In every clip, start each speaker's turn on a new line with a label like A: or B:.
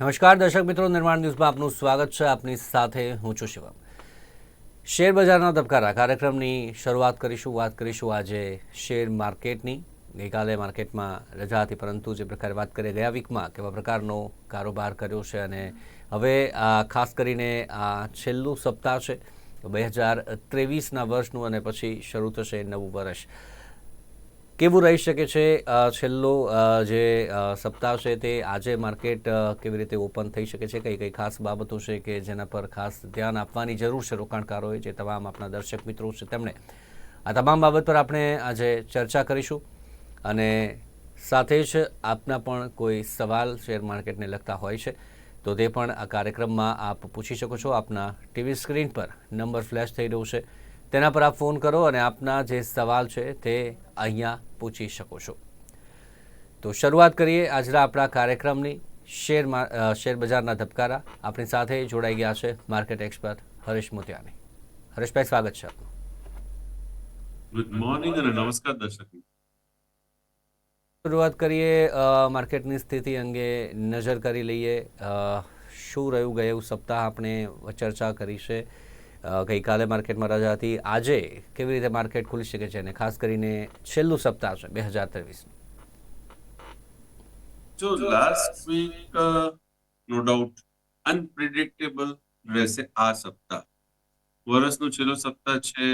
A: નમસ્કાર, દર્શક મિત્રો. નિર્માણ ન્યૂઝમાં આપનું સ્વાગત છે. આપની સાથે હું છું શિવમ. શેર બજારના ધબકારા કાર્યક્રમની શરૂઆત કરીશું, વાત કરીશું આજે શેર માર્કેટની. ગઈકાલે માર્કેટમાં રજા હતી, પરંતુ જે પ્રકારે વાત કરીએ ગયા વીકમાં કેવા પ્રકારનો કારોબાર કર્યો છે અને હવે આ ખાસ કરીને આ છેલ્લું સપ્તાહ છે બે હજાર ત્રેવીસના વર્ષનું અને પછી શરૂ થશે નવું વર્ષ. કેવું રહી શકે છે છેલ્લો જે સપ્તાહ છે તે આજે માર્કેટ કેવી રીતે ઓપન થઈ શકે છે, કઈ કઈ ખાસ બાબતો છે કે જેના પર ખાસ ધ્યાન આપવાની જરૂર છે રોકાણકારોએ, જે તમામ આપણા દર્શક મિત્રો છે તેમણે આ તમામ બાબત પર આપણે આજે ચર્ચા કરીશું અને સાથે જ આપના પણ કોઈ સવાલ શેર માર્કેટને લગતા હોય છે, તો તે પણ આ કાર્યક્રમમાં આપ પૂછી શકો છો. આપના ટીવી સ્ક્રીન પર નંબર ફ્લેશ થઈ રહ્યો છે. તેના પર આપ ફોન કરો અને આપના જે સવાલ છે તે અહીંયા પૂછી શકો છો. તો શરૂઆત કરીએ આજના આપણા કાર્યક્રમની. શેર શેર બજારના ધબકારા આપણી સાથે જોડાઈ ગયા છે માર્કેટ એક્સપર્ટ હરીશ મોતિયાની. હરીશભાઈ સ્વાગત છે આપનું.
B: ગુડ મોર્નિંગ અને નમસ્કાર દર્શક
A: શરૂઆત કરીએ માર્કેટની સ્થિતિ અંગે નજર કરી લઈએ. શું રહ્યું? ગયું સપ્તાહ આપણે ચર્ચા કરી છે. ગઈકાલે માર્કેટમાં રજા હતી. આજે કેવી રીતે માર્કેટ ખુલી શકે છે અને ખાસ કરીને છેલ્લું સપ્તાહ છે બે હજાર ત્રેવીસ
B: જો last week no doubt unpredictable રહેશે આ સપ્તાહ. વર્ષનું છેલ્લો સપ્તાહ છે.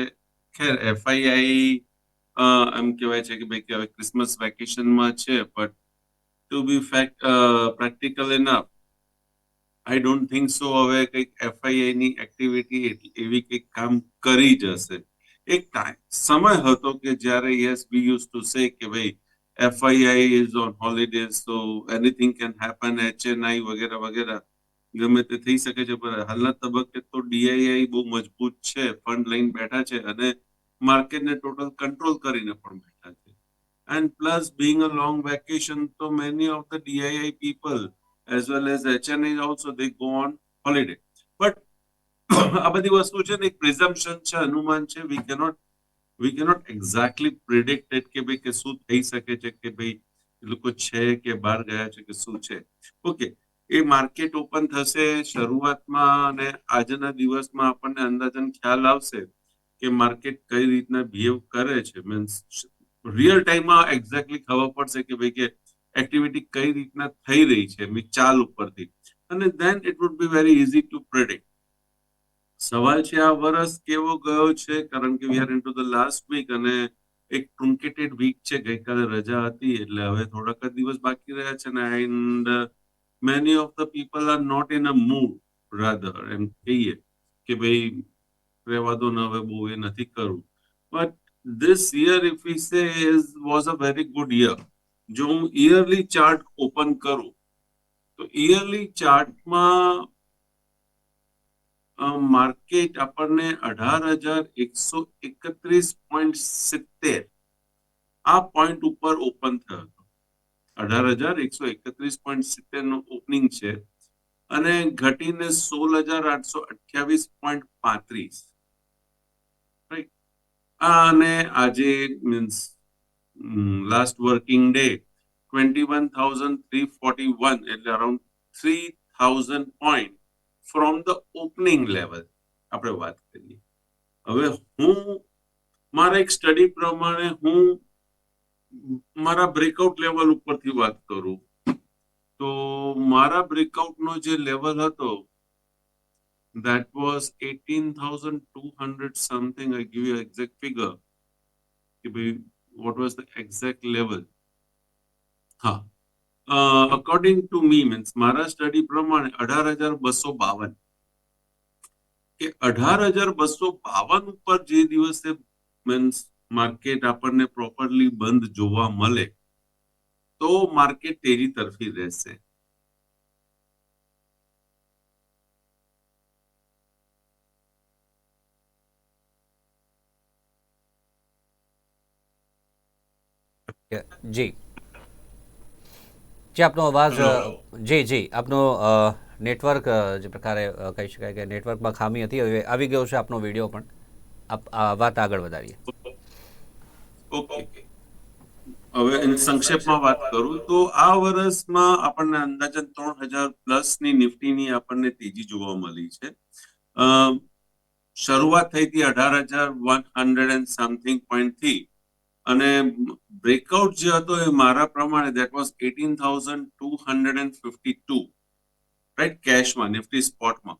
B: ખેર એફઆઈઆઈ એમ કહેવાય છે કે ભાઈ કે હવે ક્રિસમસ વેકેશનમાં છે but to be fact practical enough I don't think so હવે કંઈક એફઆઈઆઈ ની એક્ટિવિટી એવી કંઈક કામ કરી જશે એક ટાઈમ સમય હતો કે જ્યારે yes we use to say કે ભાઈ FII is on holidays, so anything can happen HNI વગેરે વગેરે. ગમે તે થઈ શકે છે પણ હાલના તબક્કે તો ડીઆઈઆઈ બહુ મજબૂત છે ફંડ લઈને બેઠા છે અને માર્કેટને ટોટલ કંટ્રોલ કરીને પણ બેઠા છે. And plus being a long vacation તો many of the DII people as well as HNI also they go on holiday but આ બધી વસ્તુ છે ને, એક પ્રિઝમ્પશન છે, અનુમાન છે we cannot we cannot exactly predicted કે ભાઈ કે શું થઈ શકે છે, કે ભાઈ લોકો છે કે બહાર ગયા છે કે શું છે. ઓકે એ માર્કેટ ઓપન થશે, શરૂઆતમાં અને આજના દિવસમાં આપણને અંદાજન ખ્યાલ આવશે કે માર્કેટ કઈ રીતના બિહેવ કરે છે. મીન્સ રિયલ ટાઈમમાં એક્ઝેક્ટલી ખબર પડશે કે ભાઈ કે એક્ટિવિટી કઈ રીતના થઈ રહી છે મી ચાલ ઉપરથી. અને then it would be very easy to predict સવાલ છે આ વર્ષ કેવો ગયો છે? કારણ કે we are into the last week અને એક ટ્રુન્કેટેડ વીક છે. ગઈકાલે રજા હતી, એટલે હવે થોડાક જ દિવસ બાકી રહ્યા છે ને and many of the people are not in a mood rather એમ કહીએ કે ભાઈ રહેવા દો ને હવે બહુ એ નથી કરવું. But this year if we say is was a very good year જો હું ઇયરલી ચાર્ટ ઓપન કરું, તો ઇયરલી ચાર્ટમાં માર્કેટ આપણને અઢાર હજાર એકસો એકત્રીસ પોઈન્ટ સિત્તેર આ પોઈન્ટ ઉપર ઓપન થયો હતો. અઢાર હજાર એકસો એકત્રીસ પોઈન્ટ સિત્તેર નો ઓપનિંગ છે અને ઘટીને સોળ હજાર આઠસો અઠ્યાવીસ પોઈન્ટ પાંત્રીસ. રાઈટ અને આજે means last working day twenty one thousand three forty one એટલે around three thousand point from the opening level આપણે વાત કરીએ હવે હું મારા એક સ્ટડી પ્રમાણે હું મારા બ્રેકઆઉટ લેવલ ઉપરથી વાત કરું તો મારા બ્રેકઆઉટ નો જે લેવલ હતો that was 18,200 something. I give you exact figure. What was the exact level? હા અકોર્ડિંગ ટુ મી મીન્સ મારા સ્ટડી પ્રમાણે અઢાર હજાર બસો બાવન. કે અઢાર હજાર બસો બાવન ઉપર જે દિવસે મીન્સ માર્કેટ આપણને પ્રોપરલી બંધ જોવા મળે, તો માર્કેટ તેજી તરફી રહેશે.
A: જી. જી આપનો અવાજ જી જી. આપનો નેટવર્ક જે પ્રકારે કહી શકાય કે નેટવર્કમાં ખામી હતી હવે આવી ગયો છે આપનો વીડિયો પણ. આપ આ વાત આગળ વધારીએ.
B: ઓકે હવે સંક્ષેપમાં વાત કરું તો આ વર્ષમાં આપણને અંદાજન ત્રણ હજાર પ્લસની નિફ્ટીની આપણને તેજી જોવા મળી છે. શરૂઆત થઈ હતી અઢાર હજાર વન હંડ્રેડ એન્ડ સમથિંગ પોઈન્ટથી અને બ્રેકઆઉટ જે હતો એ મારા પ્રમાણે that was eighteen thousand two hundred and fifty two right કેશમાં Nifty સ્પોટમાં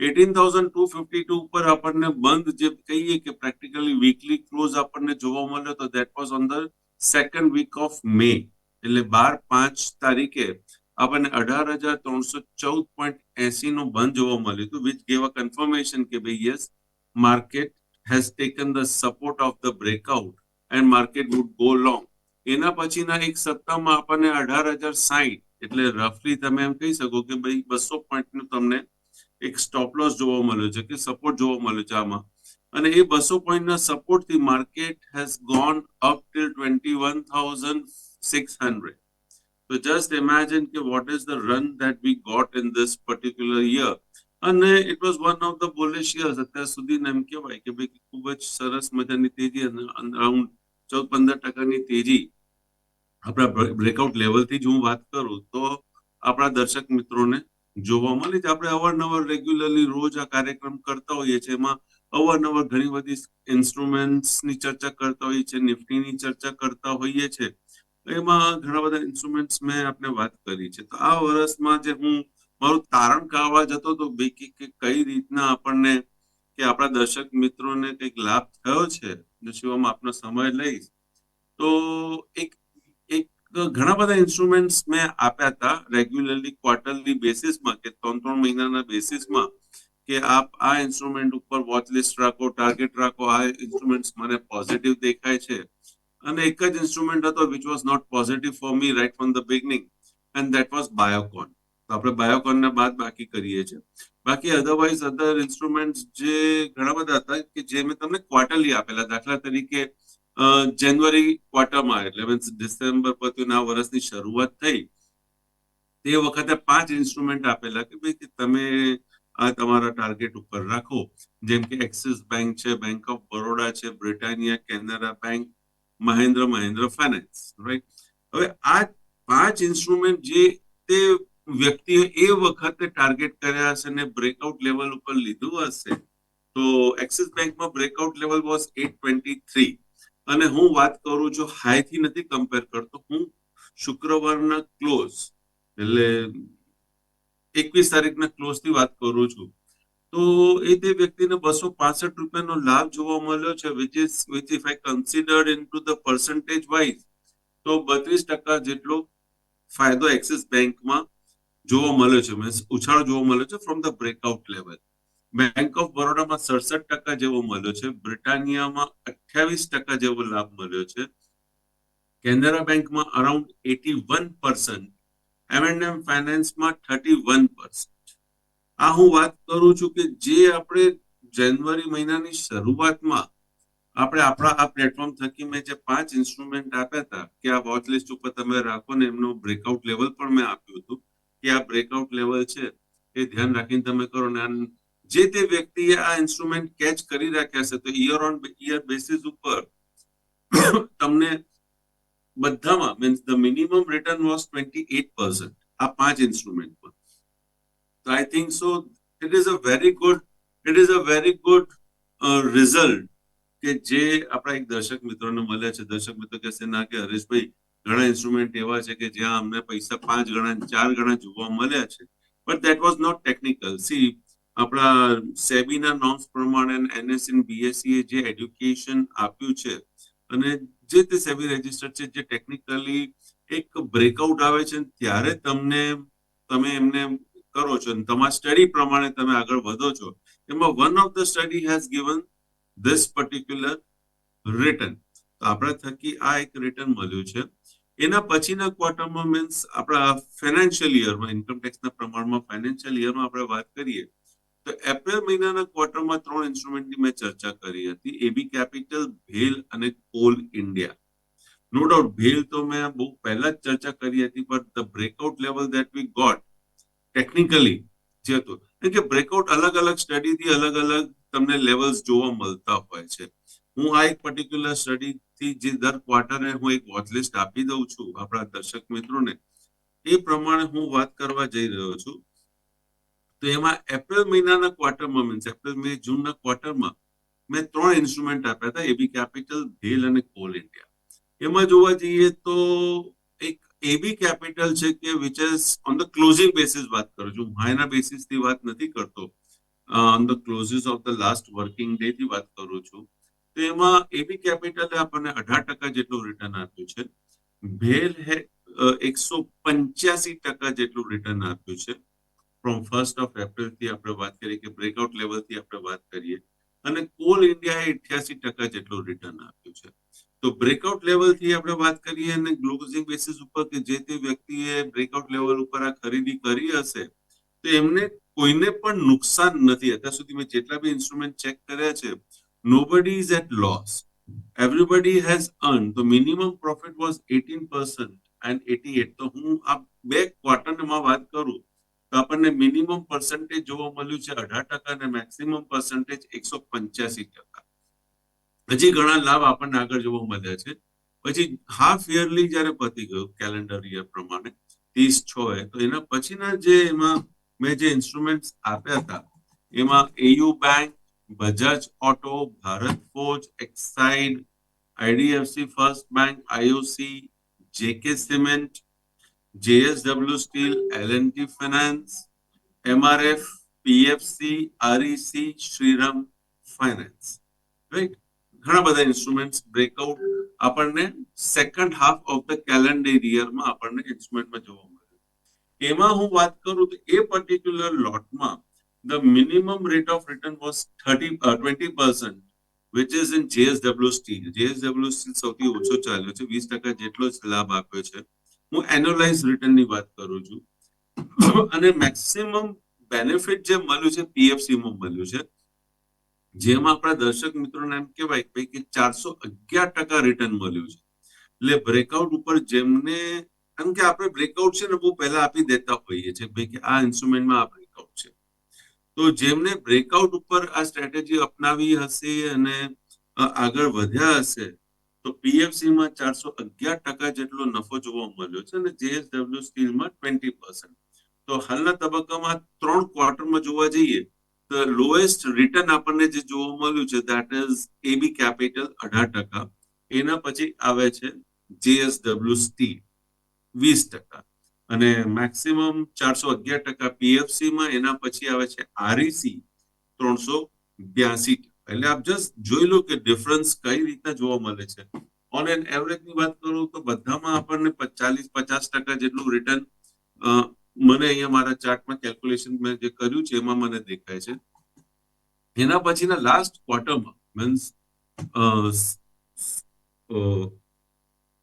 B: eighteen thousand two fifty two ઉપર આપણને બંધ જે કહીએ કે પ્રેક્ટિકલી વીકલી ક્લોઝ આપણને જોવા મળ્યો તો that was on the second week of May એટલે બાર પાંચ તારીખે આપણને અઢાર હજાર ત્રણસો ચૌદ પોઈન્ટ એસી નું બંધ જોવા મળ્યું હતું વિચ ગેવ અ કન્ફર્મેશન કે ભાઈ yes market has taken the support of the breakout and market would go long એના પછીના એક સપ્તાહમાં આપણને અઢાર હજાર સાહીઠ એટલે રફલી તમે એમ કહી શકો કે ભાઈ બસો પોઈન્ટ તમને એક સ્ટોપ લોસ જોવા મળ્યો છે કે સપોર્ટ જોવા મળ્યો છે આમાં. અને એ બસો પોઈન્ટના સપોર્ટથી market has gone up till twenty one thousand six hundred તો જસ્ટ ઇમેજિન કે what is the run that we got in this particular year અને it was one of the bullish અત્યાર સુધી એમ કહેવાય કે ભાઈ ખૂબ જ સરસ મજાની તેજી અને અરાઉન્ડ ચૌદ પંદર ટકાની તેજી આપણા બ્રેકઆઉટ લેવલથી જ હું વાત કરું તો આપણા દર્શક મિત્રોને જોવા મળે છે. આપણે અવારનવાર રેગ્યુલરલી રોજ આ કાર્યક્રમ કરતા હોઈએ છીએ. એમાં અવારનવાર ઘણી બધી ઇન્સ્ટ્રુમેન્ટ્સની ચર્ચા કરતા હોઈએ છીએ. નિફ્ટીની ચર્ચા કરતા હોઈએ છીએ. એમાં ઘણા બધા ઇન્સ્ટ્રુમેન્ટ્સ મેં આપણે વાત કરી છે. તો આ વર્ષમાં જે હું મારું તારણ કાઢવા જતો હતો કે કઈ રીતના આપણને કે આપણા દર્શક મિત્રોને કંઈક લાભ થયો છે? શિવમાં આપનો સમય લઈશ. તો એક એક ઘણા બધા ઇન્સ્ટ્રુમેન્ટ્સ મેં આપ્યા હતા રેગ્યુલરલી ક્વાર્ટરલી બેસિસમાં કે ત્રણ ત્રણ મહિનાના બેસિસમાં કે આપ આ ઇન્સ્ટ્રુમેન્ટ ઉપર વોચ લિસ્ટ રાખો ટાર્ગેટ રાખો, આ ઇન્સ્ટ્રુમેન્ટ્સ મને પોઝિટિવ દેખાય છે. અને એક જ ઇન્સ્ટ્રુમેન્ટ હતો which was not positive for me right from the beginning and that was Biocon આપણે બાયોકોનને બાદ બાકી કરીએ છીએ. બાકી અધરવાઇઝ અધર ઇન્સ્ટ્રુમેન્ટ જે ઘણા બધા હતા કે જે મેં તમને ક્વાર્ટરલી આપેલા, દાખલા તરીકે જાન્યુઆરી ક્વાર્ટરમાં એટલે મીન્સ ડિસેમ્બર પત્યું આ વર્ષની શરૂઆત થઈ, તે વખતે પાંચ ઇન્સ્ટ્રુમેન્ટ આપેલા કે ભાઈ કે તમે આ તમારા ટાર્ગેટ ઉપર રાખો. જેમ કે એક્સિસ બેંક છે બેંક ઓફ બરોડા છે Britannia Canara bank Mahindra Mahindra finance right હવે આ પાંચ ઇન્સ્ટ્રુમેન્ટ જે તે વ્યક્તિએ એ વખતે ટાર્ગેટ કર્યા હશે ને બ્રેકઆઉટ લેવલ ઉપર લીધું હશે, તો એક્સિસ બેંકમાં breakout level was at twenty three અને હું વાત કરું છું હાઈથી નથી કમ્પેર કરતો, હું શુક્રવારના ક્લોઝ એટલે એકવીસ તારીખના ક્લોઝથી વાત કરું છું. તો એ તે વ્યક્તિને બસો પાસઠ રૂપિયાનો લાભ જોવા મળ્યો છે which is which if I considered in to the percentage wise તો બત્રીસ ટકા જેટલો ફાયદો એક્સિસ બેંકમાં જોવા મળ્યો છે, મીન્સ ઉછાળો જોવા મળ્યો છે from the breakout level bank of બરોડામાં સડસઠ ટકા જેવો મળ્યો છે, બ્રિટાનિયામાં અઠ્યાવીસ ટકા જેવો લાભ મળ્યો છે. કેનેરા બેંકમાં around eighty one percent M ફાઇનાન્સમાં thirty one percent આ હું વાત કરું છું કે જે આપણે જાન્યુઆરી મહિનાની શરૂઆતમાં આપણે આપણા આ પ્લેટફોર્મ થકી મેં જે પાંચ ઇન્સ્ટ્રુમેન્ટ આપ્યા હતા, કે આ વોચ લિસ્ટ ઉપર તમે રાખો ને એમનો બ્રેકઆઉટ લેવલ પણ મેં આપ્યું હતું. કે આ બ્રેકઆઉટ લેવલ છે, એ ધ્યાન રાખીને તમે કરો ને આ જે તે વ્યક્તિએ આ ઇન્સ્ટ્રુમેન્ટ કેચ કરી રાખ્યા છે, તો યર ઓન યર બેસિસ ઉપર તમને બધામાં means the minimum return was twenty eight percent આ પાંચ ઇન્સ્ટ્રુમેન્ટમાં તો I think so it is a very good it is a very good result કે જે આપણા એક દર્શક મિત્રોને મળ્યા છે. દર્શક મિત્રો કહેશે, ના કે હરેશભાઈ ઘણા ઇન્સ્ટ્રુમેન્ટ એવા છે કે જ્યાં અમને પૈસા પાંચ ગણા ચાર ગણા જોવા મળ્યા છે. But that was not technical C આપણા સેબીના નોર્મ્સ પ્રમાણે એનએસસી બીએસસી જે એડ્યુકેશન આપ્યું છે અને જે તે સેબી રજિસ્ટર છે, જે ટેકનિકલી એક બ્રેકઆઉટ આવે છે, ત્યારે તમને, તમે એમને કરો છો અને તમારા સ્ટડી પ્રમાણે તમે આગળ વધો છો. એમાં one of the study has given this particular return તો આપણા થકી આ એક રિટર્ન મળ્યું છે. એના પછીના ક્વાર્ટરમાં મીન્સ આપણા ફાઇનાન્શિયલ યરમાં ઇન્કમ ટેક્સના પ્રમાણમાં ફાઇનાન્શિયલ યરમાં આપણે વાત કરીએ, તો એપ્રિલ મહિનાના ક્વાર્ટરમાં ત્રણ ઇન્સ્ટ્રુમેન્ટની મેં ચર્ચા કરી હતી એબી કેપિટલ ભેલ અને કોલ ઇન્ડિયા નો ડાઉટ ભેલ તો મેં બહુ પહેલા જ ચર્ચા કરી હતી but the breakout level that we got technically જે હતું કે બ્રેકઆઉટ અલગ અલગ સ્ટડીથી અલગ અલગ તમને લેવલ્સ જોવા મળતા હોય છે. હું આ એક પર્ટિક્યુલર સ્ટડી થી જે દર ક્વાર્ટરે હું એક વોચલિસ્ટ આપી દઉં છું આપણા દર્શક મિત્રોને, એ પ્રમાણે હું વાત કરવા જઈ રહ્યો છું. તો એમાં એપ્રિલ મહિનાના ક્વાર્ટરમાં મીન્સ એપ્રિલ મે જૂનના ક્વાર્ટરમાં મેં ત્રણ ઇન્સ્ટ્રુમેન્ટ આપ્યા હતા એબી કેપિટલ ભેલ અને કોલ ઇન્ડિયા એમાં જોવા જઈએ તો એક એબી કેપિટલ છે કે which is on the closing basis વાત કરું છું. માયના બેસિસથી વાત નથી કરતો. On the closes of the last working day થી વાત કરું છું. તો એમાં એબી કેપિટલે આપણને અઢાર ટકા જેટલું રિટર્ન આપ્યું છે. ભેલ હે એકસો પંચ્યાસી ટકા જેટલું રિટર્ન આપ્યું છે. ફ્રોમ ફર્સ્ટ ઓફ એપ્રિલથી આપણે વાત કરીએ કે બ્રેકઆઉટ લેવલથી આપણે વાત કરીએ. અને કોલ ઇન્ડિયાએ અઠ્યાસી ટકા જેટલું રિટર્ન આપ્યું છે. તો બ્રેકઆઉટ લેવલથી આપણે વાત કરીએ અને ક્લોઝિંગ બેસિસ ઉપર કે જે તે વ્યક્તિએ બ્રેકઆઉટ લેવલ ઉપર આ ખરીદી કરી હશે, તો એમને કોઈને પણ નુકસાન નથી. અત્યાર સુધી મેં જેટલા બી ઇન્સ્ટ્રુમેન્ટ ચેક કર્યા છે nobody is at loss. Everybody has earned. The minimum profit was 18% and 88 તો હું આ બે ક્વાર્ટરમાં વાત કરું તો આપણને મિનિમમ પર્સન્ટેજ જોવા મળ્યું છે અઢાર ટકા અને મેક્સિમમ પર્સન્ટેજ એકસો પંચ્યાસી ટકા હજી ઘણા લાભ આપણને આગળ જોવા મળ્યા છે પછી હાફ યરલી જયારે પતી ગયું કેલેન્ડર યર પ્રમાણે ત્રીસ છ એ તો એના પછીના જે એમાં મેં જે ઇન્સ્ટ્રુમેન્ટ આપ્યા હતા એમાં AU bank Bajaj auto, Bharat forge, Exide, IDFC, first bank, IOC, JK cement, JSW steel, L and T finance, MRF, PFC REC Shriram finance. Right ઘણા બધા ઇન્સ્ટ્રુમેન્ટ્સ બ્રેકઆઉટ આપણને second half of the calendar યરમાં આપણને ઇન્સ્ટ્રુમેન્ટમાં જોવા મળે. એમાં હું વાત કરું તો એ પર્ટિક્યુલર લોટમાં the minimum rate of return was 30 uh, 20% which is in JSW Steel JSW Steel સૌથી ઓછો ચાલ્યો છે 20% જેટલો જ લાભ આપ્યો છે. હું એન્યુઅલાઇઝ રિટર્નની વાત કરું છું. અને મેક્સિમમ બેનિફિટ જે મળ્યું છે પીએફસી માં મળ્યું છે જેમાં આપણા દર્શક મિત્રોને એમ કહેવાય કે ચારસો અગિયાર ટકા રિટર્ન મળ્યું છે. એટલે બ્રેકઆઉટ ઉપર જેમને એમ કે આપણે બ્રેકઆઉટ છે ને બહુ પહેલા આપી દેતા હોઈએ છીએ ભાઈ કે આ ઇન્સ્ટ્રુમેન્ટમાં આ બ્રેકઆઉટ છે તો જેમને બ્રેકઆઉટ ઉપર આ સ્ટ્રેટેજી અપનાવી હશે અને આગળ વધ્યા હશે, તો પીએફસીમાં ચારસો અગિયાર ટકા જેટલો નફો જોવા મળ્યો છે અને જેએસડબલ્યુ સ્ટીલમાં ટ્વેન્ટી પર્સન્ટ તો હાલના તબક્કામાં ત્રણ ક્વાર્ટરમાં જોવા જઈએ, તો લોએસ્ટ રિટર્ન આપણને જે જોવા મળ્યું છે દેટ ઇઝ એબી કેપિટલ અઢાર ટકા, એના પછી આવે છે જેએસડબલ્યુ સ્ટીલ વીસ ટકા. અને મેક્સિમમ ચારસો અગિયાર ટકા પીએફસીમાં એના પછી આવે છે આરઈસી ત્રણસો બ્યાસી એટલે આપ જસ્ટ જોઈ લો કે ડિફરન્સ કઈ રીતના જોવા મળે છે. ઓન એન એવરેજની વાત કરું તો બધામાં આપણને ચાલીસ પચાસ ટકા જેટલું રિટર્ન મને અહીંયા મારા ચાર્ટમાં કેલ્ક્યુલેશન મેં જે કર્યું છે એમાં મને દેખાય છે. એના પછીના લાસ્ટ ક્વાર્ટરમાં મીન્સ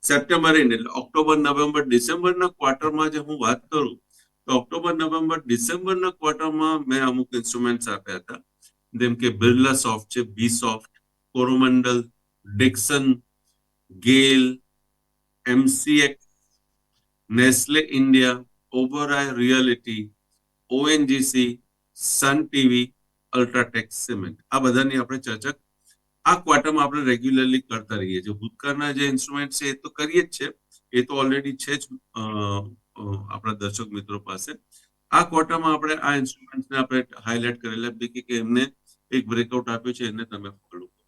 B: સેપ્ટેમ્બર એન્ડ એટલે ઓક્ટોબર નવેમ્બર ડિસેમ્બરના ક્વાર્ટરમાં જે હું વાત કરું, તો ઓક્ટોબર નવેમ્બર ડિસેમ્બરના ક્વાર્ટરમાં મેં અમુક ઇન્સ્ટ્રુમેન્ટ્સ આપ્યા હતા. જેમ કે બિરલા સોફ્ટ છે B Soft Coromandel Dixon GAIL MCX Nestle India Oberoi Realty ONGC Sun TV UltraTech Cement આ બધાની આપણે ચર્ચા આ ક્વાર્ટરમાં આપણે રેગ્યુલરલી કરતા રહીએ છીએ. ભૂતકાળના જે ઇન્સ્ટ્રુમેન્ટ છે એ તો કરીએ જ છે. એ તો ઓલરેડી છે જ આપણા દર્શક મિત્રો પાસે. આ ક્વાર્ટરમાં આપણે આ ઇન્સ્ટ્રુમેન્ટને આપણે હાઇલાઇટ કરેલા પૈકી કે એમને એક બ્રેકઆઉટ આપ્યું છે, એને તમે ફોલો કરો.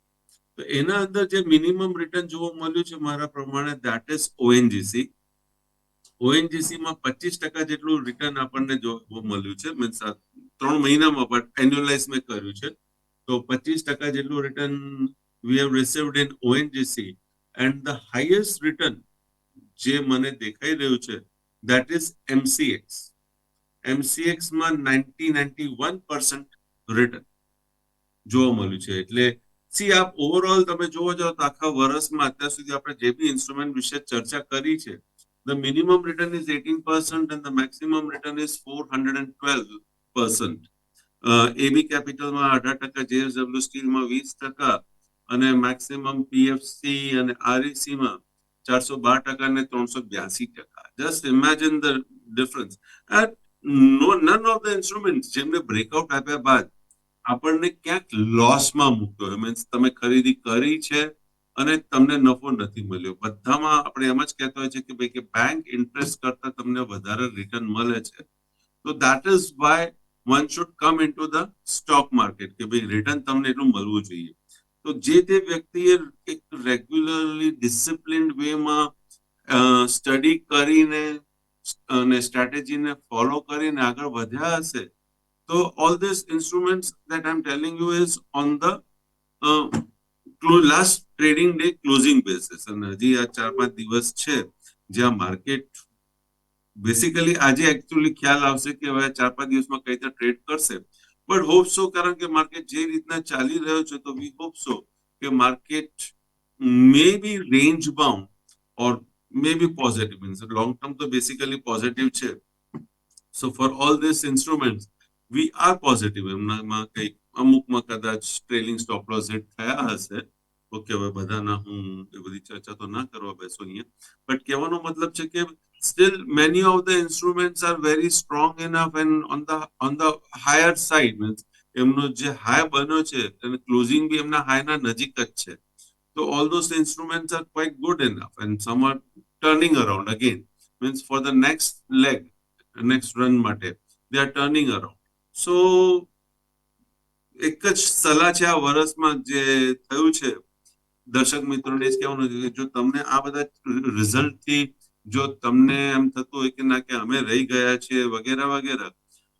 B: તો એના અંદર જે મિનિમમ રિટર્ન જોવા મળ્યું છે મારા પ્રમાણે દેટ ઇઝ ઓએનજીસી ઓએનજીસીમાં પચીસ ટકા જેટલું રિટર્ન આપણને જોવા મળ્યું છે. મીન્સ ત્રણ મહિનામાં પણ એન્યુઅલાઇઝ મેં કર્યું છે. પચીસ ટકા જેટલું return we have received in ONGC and the highest return જે મને દેખાઈ રહ્યું છે that is MCX એમસીએક્સમાં ninety ninety one percent return જોવા મળ્યું છે. એટલે સી આપ ઓવરઓલ તમે જોવા જાઓ તો આખા વર્ષમાં અત્યાર સુધી આપણે જે બી ઇન્સ્ટ્રુમેન્ટ વિશે ચર્ચા કરી છે, the minimum return is 18% and the maximum return is 412%. AB કેપિટલમાં અઢાર ટકા જેએસડબલ્યુ સ્ટીલમાં વીસ ટકા અને મેક્સિમમ પીએફસી અને આરઈસી માં ચારસો બાર ટકા અને ત્રણસો બ્યાસી ટકા. Just imagine the difference no none of the instrument જેમને બ્રેકઆઉટ આપ્યા બાદ આપણને ક્યાંક લોસમાં મૂક્યો મીન્સ તમે ખરીદી કરી છે અને તમને નફો નથી મળ્યો. બધામાં આપણે એમ જ કહેતા હોય છે કે ભાઈ કે બેંક ઇન્ટરેસ્ટ કરતા તમને વધારે રિટર્ન મળે છે. તો that is why one should come in to the stock market કે ભાઈ રિટર્ન તમને એટલું મળવું જોઈએ. તો જે તે વ્યક્તિએ એક રેગ્યુલરલી ડિસિપ્લિન વેમાં સ્ટડી કરીને, અને સ્ટ્રેટેજીને ફોલો કરીને આગળ વધ્યા હશે, તો all this instruments that I am telling you is on the last trading day closing basis અને હજી આ ચાર પાંચ દિવસ છે, જ્યાં માર્કેટ બેસિકલી આજે એકચ્યુઅલી ખ્યાલ આવશે કે હવે ચાર પાંચ દિવસમાં કઈ રીતે ટ્રેડ કરશે બટ હોપ સો કારણ કે માર્કેટ જે રીતના ચાલી રહ્યો છે તો વી હોપ સો કે market may be range bound or may be positive means long term તો બેસિકલી પોઝિટિવ છે so for all this instruments we are positive એમનામાં કંઈક અમુકમાં કદાચ ટ્રેલિંગ સ્ટોપ લોસ હિટ થયા હશે ઓકે હવે બધાના હું એ બધી ચર્ચા તો ના કરવા બેસો અહીંયા બટ કહેવાનો મતલબ છે કે still, many of the instruments are very strong enough and on the on the higher side, means એમનો જે હાઈ બન્યો છે, અને ક્લોઝિંગ બી એમના હાઈના નજીક જ છે. તો all those instruments are quite good enough and some are turning around again means for the next leg next run માટે they are turning around so એક જ સલાહ છે આ વર્ષમાં જે થયું છે, દર્શક મિત્રોને જ કહેવાનું છે કે જો તમને આ બધા રિઝલ્ટથી જો તમને એમ થતું હોય કે ના કે અમે રહી ગયા છીએ વગેરે વગેરે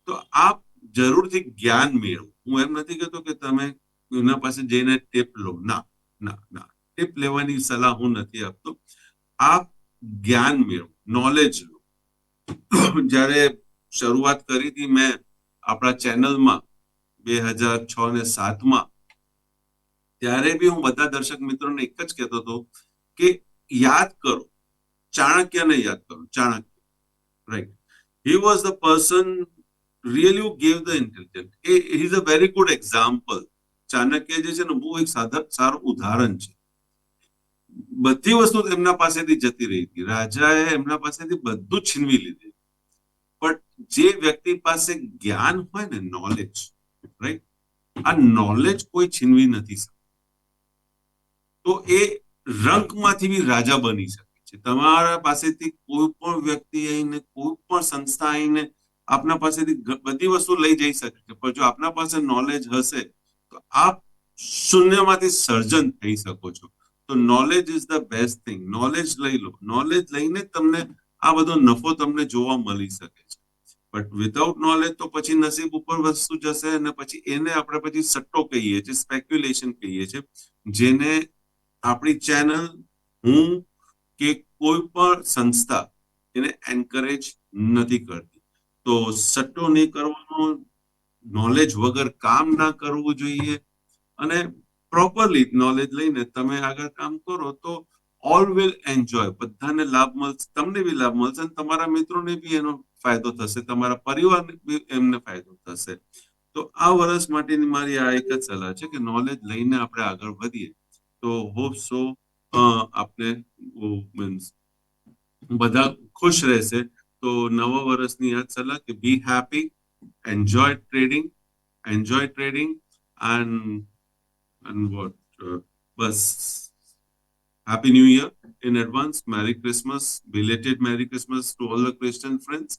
B: તો આપ જરૂરથી જ્ઞાન મેળવો હું એમ નથી કહેતો કે તમે એના પાસે જઈને ટેપ લો ના ના ના ટેપ લેવાની સલાહ હું નથી આપતો આપ જ્ઞાન મેળવો નોલેજ લો જ્યારે શરૂઆત કરી હતી મેં આપણા ચેનલમાં બે હજાર છ ને સાતમાં ત્યારે બી હું બધા દર્શક મિત્રોને એક જ કહેતો હતો કે યાદ કરો ચાણક્યને યાદ કરો, Chanakya. Right he was the person really who gave the intelligent A is a very good example Chanakya જે છે ને, બહુ એક સારું ઉદાહરણ છે. બધી વસ્તુ એમના પાસેથી જતી રહી હતી. રાજાએ એમના પાસેથી બધું છીનવી લીધું. પણ જે વ્યક્તિ પાસે જ્ઞાન હોય ને નોલેજ રાઈટ આ નોલેજ કોઈ છીનવી નથી શકતું. તો એ રંકમાંથી બી રાજા બની શકે. તમારા પાસેથી કોઈ પણ વ્યક્તિ આવીને, કોઈ પણ સંસ્થા આવીને આપના પાસેથી બધી વસ્તુ લઈ જઈ શકે છે. પણ જો આપના પાસે નોલેજ હશે, તો આપ શૂન્યમાંથી સર્જન થઈ શકો છો. તો knowledge is the best thing knowledge લઈ લો. નોલેજ લઈને તમને આ બધો નફો તમને જોવા મળી શકે છે. બટ વિધાઉટ નોલેજ તો પછી નસીબ ઉપર વસ્તુ જશે અને પછી એને આપણે પછી સટ્ટો કહીએ છીએ સ્પેક્યુલેશન કહીએ છીએ, જેને આપણી ચેનલ હું કે કોઈ પણ સંસ્થા એને એન્કરેજ નથી કરતી. તો સટ્ટો નહીં કરવાનો નોલેજ વગર કામ ના કરવું જોઈએ અને પ્રોપરલી નોલેજ લઈને તમે આગળ કામ કરો તો ઓલ વિલ એન્જોય બધાને લાભ મળશે, તમને બી લાભ મળશે અને તમારા મિત્રોને બી એનો ફાયદો થશે, તમારા પરિવારને બી એમને ફાયદો થશે. તો આ વર્ષ માટેની મારી આ એક જ સલાહ છે કે નોલેજ લઈને આપણે આગળ વધીએ. તો હોપ સો આપને મીન્સ બધા ખુશ રહેશે. તો નવા વર્ષની યાદ સલાહ કે be happy enjoy trading enjoy trading and and what bus. Happy new year in advance merry Christmas belated merry Christmas to all the Christian friends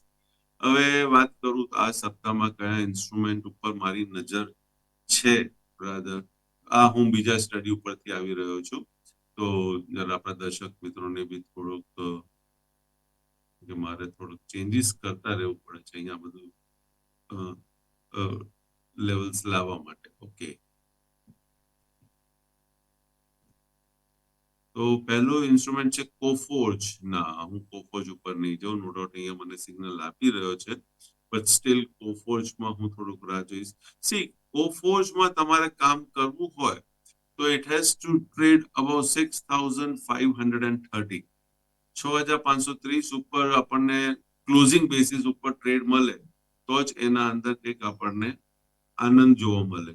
B: હવે વાત કરું તો આ સપ્તાહમાં કયા ઇન્સ્ટ્રુમેન્ટ ઉપર મારી નજર છે બ્રાધર આ હું બીજા સ્ટડી ઉપરથી આવી રહ્યો છું. તો જરા આપણા દર્શક મિત્રોને બી થોડુંક અ, કે મારે થોડુંક ચેન્જીસ કરતા રહેવું પડે છે અહીંયા બધું લેવલ્સ લાવવા માટે ઓકે તો પહેલો ઇન્સ્ટ્રુમેન્ટ છે કોફોર્જ ના હું કોફોર્જ ઉપર નહીં જાઉં નો ડાઉટ અહીંયા મને સિગ્નલ આપી રહ્યો છે બટ સ્ટીલ કોફોર્જમાં હું થોડુંક રાહ જોઈશ સી કોફોર્જમાં તમારે કામ કરવું હોય તો it has to trade about six thousand five hundred and thirty છ હજાર પાંચસો ત્રીસ ઉપર આપણને ક્લોઝિંગ બેસિસ ઉપર ટ્રેડ મળે, તો જ એના અંદર કંઈક આપણને આનંદ જોવા મળે.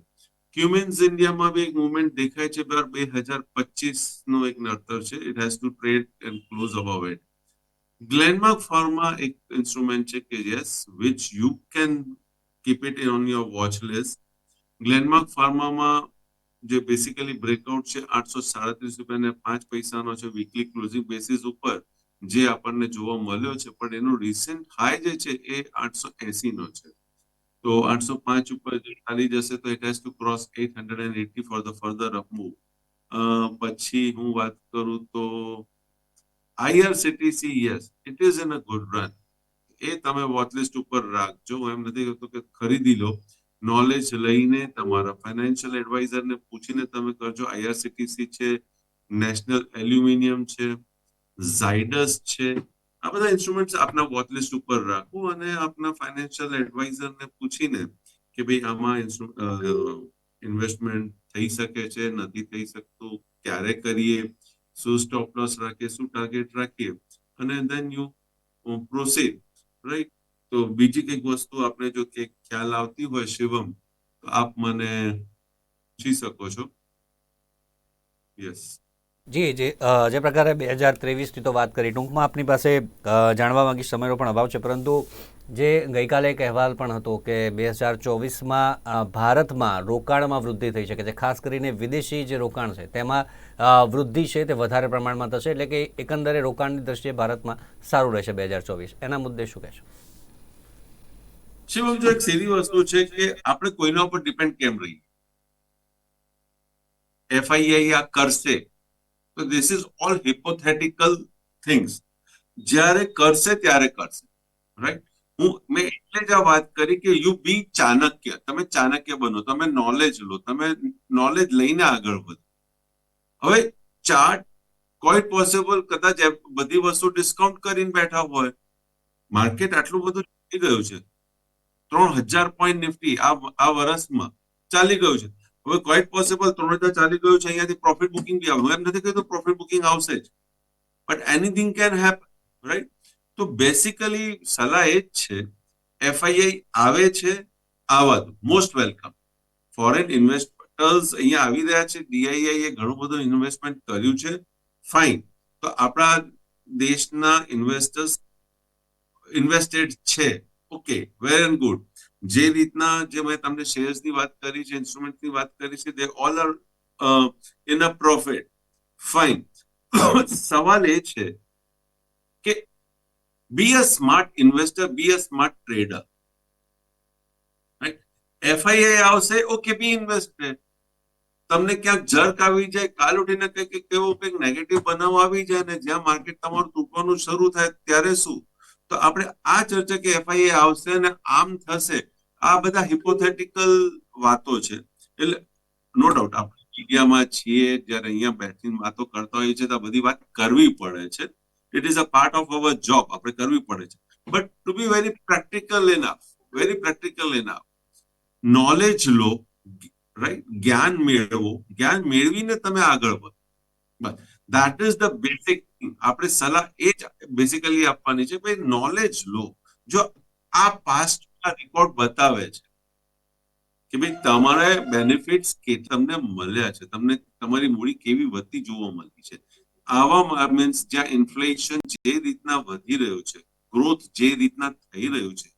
B: ક્યુમેન્સ ઇન્ડિયામાં બી એક મુવમેન્ટ દેખાય છે બે હજાર પચીસ નો એક નડતર છે. It has to trade and close about it Glenmark Pharma એક ઇન્સ્ટ્રુમેન્ટ છે કે yes which you can keep it on your watch list Glenmark ફાર્મામાં જે બેસિકલી બ્રેકઆઉટ છે આઠસો સાડત્રીસ રૂપિયા પાંચ પૈસાનો છે વીકલી ક્લોઝિંગ બેસિસ ઉપર જે આપણને જોવા મળ્યો છે. પણ એનો રિસેન્ટ હાઈ જે છે એ આઠસો એસી નો છે. તો આઠસો પાંચ ઉપર ચાલી જશે તો it has to cross eight hundred and eighty four the further up move પછી હું વાત કરું તો IRCTC yes it is in a good run એ તમે વોચલિસ્ટ ઉપર રાખજો. હું એમ નથી કહેતો કે ખરીદી લો. નોલેજ લઈને તમારા ફાઇનાન્શિયલ એડવાઇઝરને પૂછીને તમે કરજો. આઈઆરસીટીસી છે નેશનલ એલ્યુમિનિયમ છે ઝાયડસ છે. આ બધા ઇન્સ્ટ્રુમેન્ટ્સ આપના વોચલિસ્ટ ઉપર રાખો અને આપના ફાઇનાન્શિયલ એડવાઇઝરને પૂછીને કે ભાઈ આમાં ઇન્વેસ્ટમેન્ટ થઈ શકે છે, નથી થઈ શકતું, ક્યારે કરીએ, શું સ્ટોપ લોસ રાખીએ, શું ટાર્ગેટ રાખીએ? અને દેન યુ પ્રોસીડ રાઈટ તો બીજી કંઈક વસ્તુ આપણે જો કે ખ્યાલ આવતી હોય શિવમ, તો આપ મને પૂછી શકો છો. યસ
A: જી, જે જે પ્રકારે બે હજાર ત્રેવીસની તો વાત કરી, ટૂંકમાં આપની પાસે જાણવા માંગી સમયનો પણ અભાવ છે, પરંતુ જે ગઈકાલે એક અહેવાલ પણ હતો કે બે હજાર ચોવીસમાં ભારતમાં રોકાણમાં વૃદ્ધિ થઈ શકે છે, ખાસ કરીને વિદેશી જે રોકાણ છે, તેમાં વૃદ્ધિ છે તે વધારે પ્રમાણમાં થશે, એટલે કે એકંદરે રોકાણની દ્રષ્ટિએ ભારતમાં સારું રહેશે બે હજાર ચોવીસ. એના મુદ્દે શું કહેશો?
B: શિવમ જો એક સીધી વસ્તુ છે કે આપણે કોઈના ઉપર ડિપેન્ડ કેમ રહીએ? એફઆઈઆઈ આ કરશે, તો this is all hypothetical things જ્યારે કરશે ત્યારે કરશે રાઈટ હું, મેં એટલે જ આ વાત કરી કે યુ બી ચાણક્ય, તમે ચાણક્ય બનો, તમે નોલેજ લો, તમે નોલેજ લઈને આગળ વધો. હવે ચાર્ટ કોઈ પોસિબલ કદાચ બધી વસ્તુ ડિસ્કાઉન્ટ કરીને બેઠા હોય. માર્કેટ આટલું બધું ગયું છે. ત્રણ હજાર પોઈન્ટ નિફ્ટી આ વર્ષમાં ચાલી ગયું છે. હવે ક્વાઇટ પોસિબલ ત્રણ હજાર ચાલી ગયું છે. અહીંયાથી પ્રોફિટ બુકિંગ બી આવે હું એમ નથી કહ્યું પ્રોફિટ બુકિંગ આવશે જ. But anything can happen right તો બેસિકલી સલાહ એ જ છે એફઆઈઆઈ આવે છે આવા દો મોસ્ટ વેલકમ ફોરેન ઇન્વેસ્ટર્સ અહીંયા આવી રહ્યા છે. ડીઆઈઆઈ એ ઘણું બધું ઇન્વેસ્ટમેન્ટ કર્યું છે. ફાઇન તો આપણા દેશના ઇન્વેસ્ટર્સ ઇન્વેસ્ટેડ છે. Okay, very good. જે રીતના જે મેં તમને શેર્સની વાત કરી છે ઇન્સ્ટ્રુમેન્ટની વાત કરી છે they all are in a profit fine સવાલ એ છે કે be a smart investor be a smart trader FII આવશે ઓકે બી ઇન્વેસ્ટેડ તમને ક્યાંક જર્ક આવી જાય, કાલ ઉઠીને કંઈક કેવું કંઈક નેગેટિવ બનાવ આવી જાય ને જ્યાં માર્કેટ તમારું તૂટવાનું શરૂ થાય, ત્યારે શું? તો આપણે આ ચર્ચા કે એફઆઈએ આવશે ને આમ થશે, આ બધા હિપોથેટિકલ વાતો છે. એટલે નો ડાઉટ આપણે મીડિયામાં છીએ, જ્યારે અહીંયા બેઠીને વાતો કરતા હોઈએ છીએ, તો બધી વાત કરવી પડે છે. It is a part of our job આપણે કરવી પડે છે. But to be very practical enough very practical enough knowledge law right જ્ઞાન મેળવો. જ્ઞાન મેળવીને તમે આગળ વધો. બસ. દેટ ઇઝ ધ બેસિક આપણે સલાહ એ જ બેસિકલી આપવાની છે ભાઈ નોલેજ લો. જો આ પાસ્ટ રેકોર્ડ બતાવે છે કે ભાઈ તમારે બેનિફિટ્સ કે તમને મળ્યા છે, તમને તમારી મૂડી કેવી વધતી જોવા મળી છે. આવા મીન્સ જ્યાં ઇન્ફ્લેશન જે રીતના વધી રહ્યો છે ગ્રોથ જે રીતના થઈ રહ્યું છે,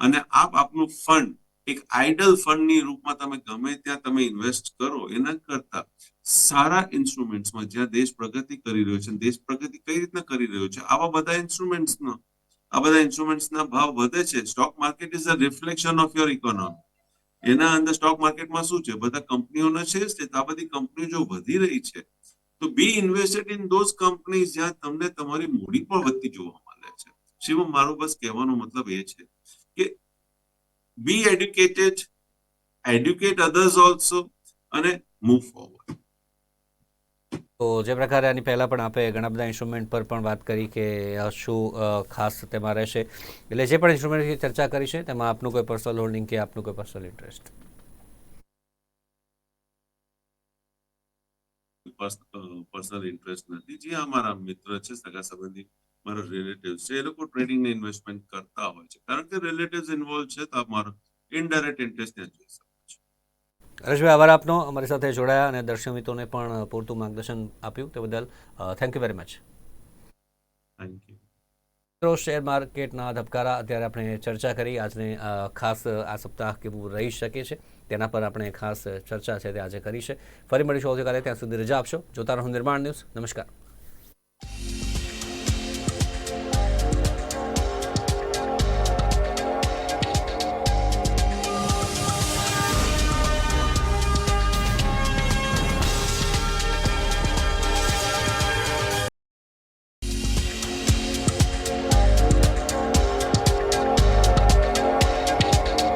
B: અને આપ આપનું ફંડ એક આઇડલ ફંડની રૂપમાં તમે ગમે ત્યાં તમે ઇન્વેસ્ટ કરો, એના કરતા સારા ઇન્સ્ટ્રુમેન્ટ્સમાં જ્યાં દેશ પ્રગતિ કરી રહ્યો છે દેશ પ્રગતિ કઈ રીતના કરી રહ્યો છે? આવા બધા ઇન્સ્ટ્રુમેન્ટ્સનો આ બધા ઇન્સ્ટ્રુમેન્ટ્સના ભાવ વધે છે. Stock market is a reflection of your economy એના અંદર સ્ટોક માર્કેટમાં શું છે? બધા કંપનીઓના શેર્સ છે આ બધી કંપનીઓ જો વધી રહી છે, તો be invested in those companies જ્યાં તમને તમારી મૂડી પણ વધતી જોવા મળે છે. શિવમ મારો બસ કહેવાનો મતલબ એ છે કે be educated educate others also અને મૂવ ફોરવર્ડ
A: તો જે પ્રકારે આની પહેલાં પણ આપણે ઘણા બધા ઇન્સ્ટ્રુમેન્ટ પર પણ વાત કરી કે શું ખાસ તેમાં રહેશે. એટલે જે પણ ઇન્સ્ટ્રુમેન્ટની ચર્ચા કરી છે, તેમાં આપનું કોઈ પર્સનલ હોલ્ડિંગ કે આપનું કોઈ પર્સનલ ઇન્ટરેસ્ટ
B: પર્સનલ ઇન્ટરેસ્ટ નથી. જે અમારા મિત્ર છે, સગા સંબંધી, મારા રિલેટિવ છે, એ લોકો ટ્રેડિંગ ને ઇન્વેસ્ટમેન્ટ કરતા હોય છે. કારણ કે રિલેટિવ ઇન્વોલ્વ છે, તો અમારો ઇનડાયરેક્ટ ઇન્ટરેસ્ટ ત્યાં જોઈ શકો. છો
A: હરેશભાઈ આભાર આપનો. અમારી સાથે જોડાયા અને દર્શક મિત્રોને પણ પૂરતું માર્ગદર્શન આપ્યું તે બદલ થેન્ક યુ વેરી મચ મિત્રો શેર માર્કેટના ધબકારા અત્યારે આપણે ચર્ચા કરી. આજને ખાસ આ સપ્તાહ કેવું રહી શકે છે તેના પર આપણે ખાસ ચર્ચા છે તે આજે કરી છે. ફરી મળીશું આવતીકાલે. ત્યાં સુધી રજા આપશો. જોતા રહો નિર્માણ ન્યૂઝ. નમસ્કાર.